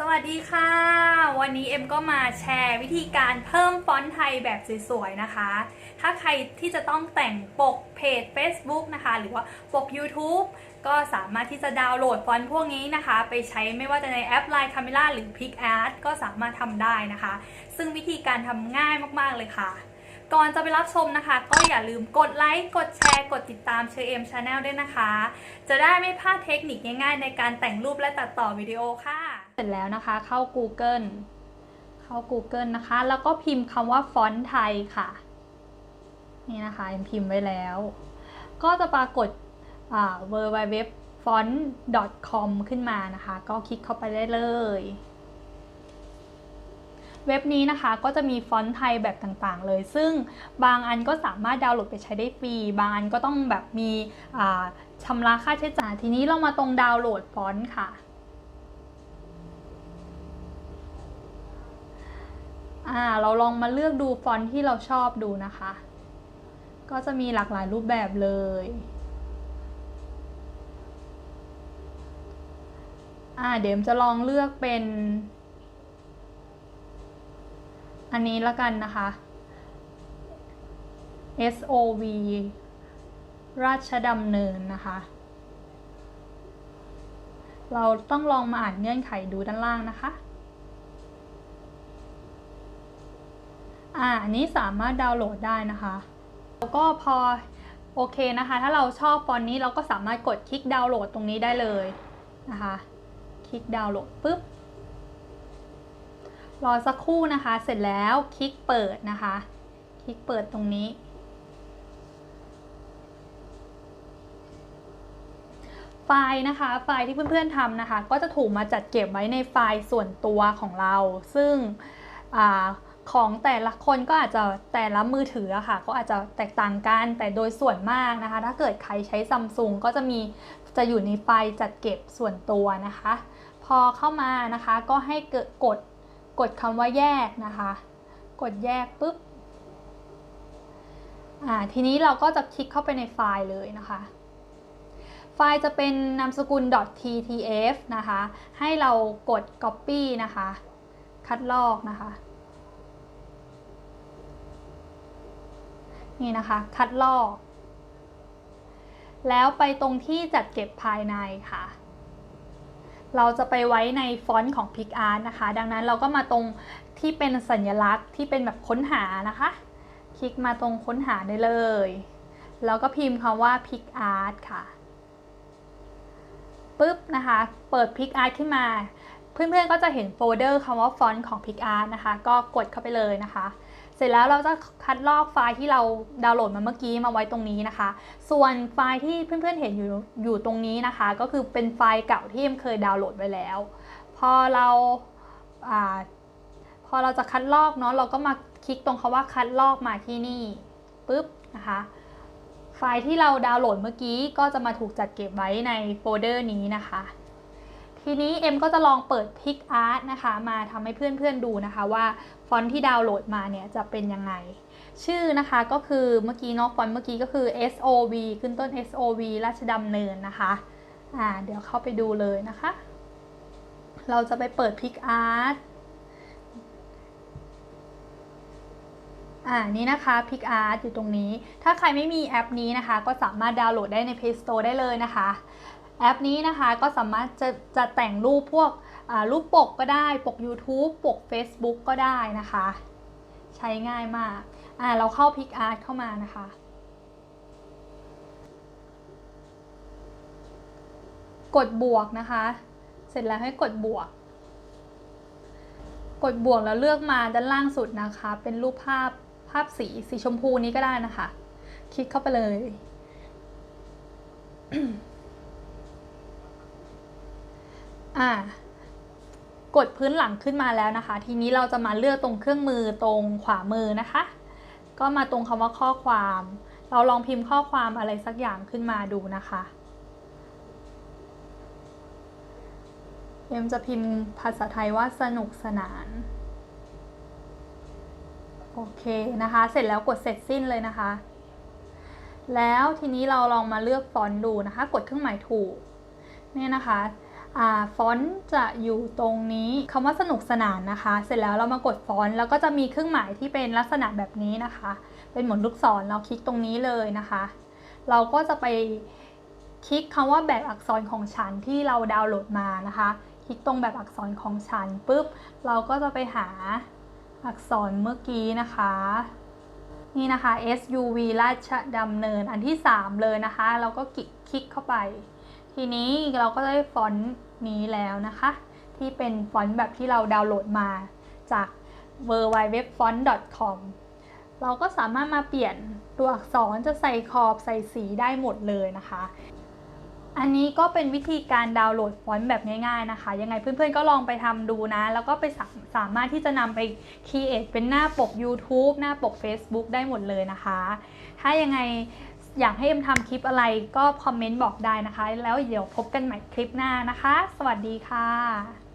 สวัสดีค่ะ วันนี้เอ็มก็มาแชร์วิธีการเพิ่มฟอนต์ไทยแบบสวยๆนะคะ ถ้าใครที่จะต้องแต่งปกเพจ Facebook นะคะ หรือว่าปก YouTube ก็สามารถที่จะดาวน์โหลดฟอนต์พวกนี้นะคะ ไปใช้ไม่ว่าจะในแอป Line Camera หรือ PicArt ก็สามารถทำได้นะคะ ซึ่งวิธีการทำง่ายมากๆเลยค่ะ ก่อนจะไปรับชมนะคะ ก็อย่าลืมกดไลค์กดแชร์ กดติดตามเชอเอ็มชาแนลด้วยนะคะ จะได้ไม่พลาดเทคนิคง่ายๆ ในการแต่งรูปและตัดต่อวิดีโอค่ะ เสร็จแล้วนะคะ เข้า Google เข้า Google นะคะ แล้วก็พิมพ์คำว่าฟอนต์ไทยค่ะ นี่นะคะ พิมพ์ไว้แล้ว ก็จะปรากฏ w w w f o n t com ขึ้นมานะคะ ก็คลิกเข้าไปได้เลย เว็บนี้นะคะก็จะมีฟอนต์ไทยแบบต่างๆเลย ซึ่งบางอันก็สามารถดาวน์โหลดไปใช้ได้ฟรี บางอันก็ต้องแบบมีชำระค่าใช้จ่ายทีนี้เรามาตรงดาวน์โหลดฟอนต์ค่ะ อ่าเราลองมาเลือกดูฟอนต์ที่เราชอบดูนะคะ ก็จะมีหลากหลายรูปแบบเลย อ่าเดี๋ยวเอ็มจะลองเลือกเป็น อันนี้ละกันนะคะ SOV ราชดำเนินนะคะ เราต้องลองมาอ่านเงื่อนไขดูด้านล่างนะคะ อ่าอันนี้สามารถดาวน์โหลดได้นะคะ แล้วก็พอโอเคนะคะ ถ้าเราชอบฟอนต์นี้เราก็สามารถกดคลิกดาวน์โหลดตรงนี้ได้เลยนะคะ คลิกดาวน์โหลดปุ๊บ รอสักครู่นะคะ เสร็จแล้วคลิกเปิดนะคะ คลิกเปิดตรงนี้ไฟล์นะคะไฟล์ที่เพื่อนๆทำนะคะ ก็จะถูกมาจัดเก็บไว้ในไฟล์ส่วนตัวของเรา ซึ่งอา ของแต่ละคนก็อาจจะแต่ละมือถืออะค่ะ ก็อาจจะแตกต่างกันแต่โดยส่วนมากนะคะ ถ้าเกิดใครใช้ซัมซุงก็จะมีจะอยู่ในไฟล์จัดเก็บส่วนตัวนะคะ พอเข้ามานะคะก็ให้กดกดกดคำว่าแยกนะคะ กดแยกปุ๊บอ่าทีนี้เราก็จะคลิกเข้าไปในไฟล์เลยนะคะ ไฟล์จะเป็นนามสกุล .ttf นะคะ ให้เรากด copy นะคะ คัดลอกนะคะ นี่นะคะ คัดลอก แล้วไปตรงที่จัดเก็บภายในค่ะ เราจะไปไว้ในฟอนต์ของ PicArt นะคะ ดังนั้นเราก็มาตรงที่เป็นสัญลักษณ์ที่เป็นแบบค้นหานะคะ คลิกมาตรงค้นหาได้เลย แล้วก็พิมพ์คำว่า PicArt ค่ะปุ๊บนะคะ เปิด PicArt ขึ้นมา เพื่อนๆก็จะเห็นโฟลเดอร์คำว่าฟอนต์ของ PicArt นะคะ ก็กดเข้าไปเลยนะคะ เสร็จแล้วเราจะคัดลอกไฟล์ที่เราดาวน์โหลดมาเมื่อกี้มาไว้ตรงนี้นะคะ ส่วนไฟล์ที่เพื่อนๆเห็นอยู่อยู่ตรงนี้นะคะ ก็คือเป็นไฟล์เก่าที่เอ็มเคยดาวน์โหลดไว้แล้ว พอเราอาพอเราจะคัดลอกเนาะเราก็มาคลิกตรงคาว่าคัดลอกมาที่นี่ปุ๊บนะคะไฟล์ที่เราดาวน์โหลดเมื่อกี้ก็จะมาถูกจัดเก็บไว้ในโฟลเดอร์นี้นะคะ ทีนี้เอ็มก็จะลองเปิด PicArt นะคะ มาทำให้เพื่อนๆดูนะคะว่าฟอนต์ที่ดาวน์โหลดมาเนี่ยจะเป็นยังไง ชื่อนะคะก็คือเมื่อกี้เนาะฟอนต์เมื่อกี้ก็คือ SOV ขึ้นต้น SOV ราชดำเนินนะคะอ่าเดี๋ยวเข้าไปดูเลยนะคะ เราจะไปเปิด PicArt อ่านี่นะคะ PicArt อยู่ตรงนี้ ถ้าใครไม่มีแอปนี้นะคะ ก็สามารถดาวน์โหลดได้ใน Play Store ได้เลยนะคะ แอปนี้นะคะก็สามารถจะจะแต่งรูปพวกรูปปกก็ได้ปก YouTube ปก Facebook ก็ได้นะคะ ใช้ง่ายมากอ่าเราเข้า PicArt เข้ามานะคะกดบวกนะคะ เสร็จแล้วให้กดบวก กดบวกแล้วเลือกมาด้านล่างสุดนะคะ เป็นรูปภาพภาพสีสีชมพูนี้ก็ได้นะคะ คลิกเข้าไปเลย อ่ากดพื้นหลังขึ้นมาแล้วนะคะ ทีนี้เราจะมาเลือกตรงเครื่องมือตรงขวามือนะคะ ก็มาตรงคำว่าข้อความ เราลองพิมพ์ข้อความอะไรสักอย่างขึ้นมาดูนะคะเอ็มจะพิมพ์ภาษาไทยว่าสนุกสนาน โอเคนะคะ เสร็จแล้วกดเสร็จสิ้นเลยนะคะ แล้วทีนี้เราลองมาเลือกฟอนต์ดูนะคะ กดเครื่องหมายถูก เนี่ยนะคะ ฟอนต์จะอยู่ตรงนี้คำว่าสนุกสนานนะคะ เสร็จแล้วเรามากดฟอนต์แล้วก็จะมีเครื่องหมายที่เป็นลักษณะแบบนี้นะคะ เป็นเหมือนลูกศรเราคลิกตรงนี้เลยนะคะ เราก็จะไปคลิกคำว่าแบบอักษรของฉันที่เราดาวน์โหลดมานะคะ คลิกตรงแบบอักษรของฉันปุ๊บเราก็จะไปหาอักษรเมื่อกี้นะคะ นี่นะคะ SUV ราชดำเนินอันที่ 3 เลยนะคะ เราก็คลิกคลิกเข้าไป ทีนี้เราก็ได้ฟอนต์นี้แล้วนะคะ ที่เป็นฟอนต์แบบที่เราดาวน์โหลดมาจาก w w w f o n t c o m เราก็สามารถมาเปลี่ยนตัวอักษรจะใส่ขอบใส่สีได้หมดเลยนะคะ อันนี้ก็เป็นวิธีการดาวน์โหลดฟอนต์แบบง่ายๆนะคะ ยังไงเพื่อนๆก็ลองไปทำดูนะ แล้วก็ไปสาสามารถที่จะนำไป create เป็นหน้าปก YouTube หน้าปก Facebook ได้หมดเลยนะคะ ถ้ายังไง อยากให้เอ็มทำคลิปอะไรก็คอมเมนต์บอกได้นะคะ แล้วเดี๋ยวพบกันใหม่คลิปหน้านะคะ สวัสดีค่ะ